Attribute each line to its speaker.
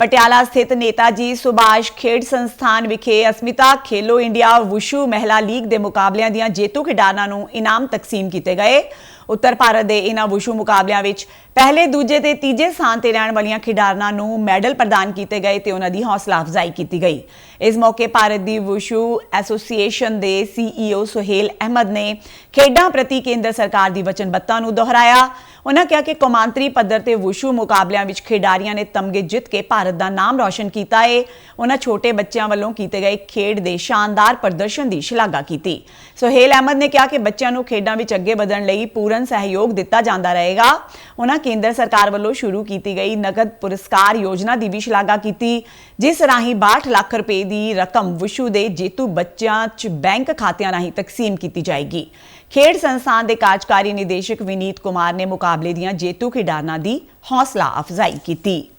Speaker 1: ਪਟਿਆਲਾ ਸਥਿਤ ਨੇਤਾ ਜੀ ਸੁਭਾਸ਼ ਖੇਡ ਸੰਸਥਾਨ ਵਿਖੇ ਅਸਮਿਤਾ ਖੇਲੋ ਇੰਡੀਆ ਵੁਸ਼ੂ ਮਹਿਲਾ ਲੀਗ ਦੇ ਮੁਕਾਬਲਿਆਂ ਦੀਆਂ ਜੇਤੂ ਖਿਡਾਰਨਾਂ ਨੂੰ ਇਨਾਮ ਤਕਸੀਮ ਕੀਤੇ ਗਏ। ਉੱਤਰ ਭਾਰਤ ਦੇ ਇਹਨਾਂ ਵੁਸ਼ੂ ਮੁਕਾਬਲਿਆਂ ਵਿੱਚ ਪਹਿਲੇ, ਦੂਜੇ ਤੇ ਤੀਜੇ ਸਥਾਨ ਤੇ ਰਹਿਣ ਵਾਲੀਆਂ ਖਿਡਾਰਨਾਂ ਨੂੰ ਮੈਡਲ ਪ੍ਰਦਾਨ ਕੀਤੇ ਗਏ ਤੇ ਉਹਨਾਂ ਦੀ ਹੌਸਲਾ ਅਫਜ਼ਾਈ ਕੀਤੀ ਗਈ। ਇਸ ਮੌਕੇ ਭਾਰਤ ਦੀ ਵੁਸ਼ੂ ਐਸੋਸੀਏਸ਼ਨ ਦੇ ਸੀਈਓ ਸੁਹੇਲ ਅਹਿਮਦ ਨੇ ਖੇਡਾਂ ਪ੍ਰਤੀ ਕੇਂਦਰ ਸਰਕਾਰ ਦੀ ਵਚਨਬੱਧਤਾ ਨੂੰ ਦੁਹਰਾਇਆ। ਉਹਨਾਂ ਕਿਹਾ ਕਿ ਕੌਮਾਂਤਰੀ ਪੱਧਰ ਤੇ ਵੁਸ਼ੂ ਮੁਕਾਬਲਿਆਂ ਵਿੱਚ ਖਿਡਾਰੀਆਂ ਨੇ ਤਮਗੇ ਜਿੱਤ ਕੇ ਭਾਰਤ ਦਾ ਨਾਮ ਰੌਸ਼ਨ ਕੀਤਾ ਏ। ਉਹਨਾਂ ਛੋਟੇ ਬੱਚਿਆਂ ਵੱਲੋਂ ਕੀਤੇ ਗਏ ਖੇਡ ਦੇ ਸ਼ਾਨਦਾਰ ਪ੍ਰਦਰਸ਼ਨ ਦੀ ਸ਼ਲਾਘਾ ਕੀਤੀ। ਸੁਹੇਲ ਅਹਿਮਦ ਨੇ ਕਿਹਾ ਕਿ ਬੱਚਿਆਂ ਨੂੰ ਖੇਡਾਂ ਵਿੱਚ ਅੱਗੇ ਵਧਣ ਲਈ ਪੂਰਨ ਸਹਿਯੋਗ ਦਿੱਤਾ ਜਾਂਦਾ ਰਹੇਗਾ। ਉਹਨਾਂ ਕੇਂਦਰ ਸਰਕਾਰ ਵੱਲੋਂ ਸ਼ੁਰੂ ਕੀਤੀ ਗਈ ਨਗਦ ਪੁਰਸਕਾਰ ਯੋਜਨਾ ਦੀ ਵੀ ਸ਼ਲਾਘਾ ਕੀਤੀ, ਜਿਸ ਰਾਹੀਂ 62 ਲੱਖ ਰੁਪਏ ਦੀ ਰਕਮ ਵਿਸ਼ੂ ਦੇ ਜੇਤੂ ਬੱਚਿਆਂ 'ਚ ਬੈਂਕ ਖਾਤਿਆਂ ਰਾਹੀਂ ਤਕਸੀਮ ਕੀਤੀ ਜਾਏਗੀ। ਖੇਡ ਸੰਸਥਾਨ ਦੇ ਕਾਰਜਕਾਰੀ ਨਿਦੇਸ਼ਕ ਵਿਨੀਤ ਕੁਮਾਰ ਨੇ ਮੁਕਾਬਲੇ ਦੀਆਂ ਜੇਤੂ ਖਿਡਾਰਨਾਂ ਦੀ ਹੌਸਲਾ ਅਫਜ਼ਾਈ ਕੀਤੀ।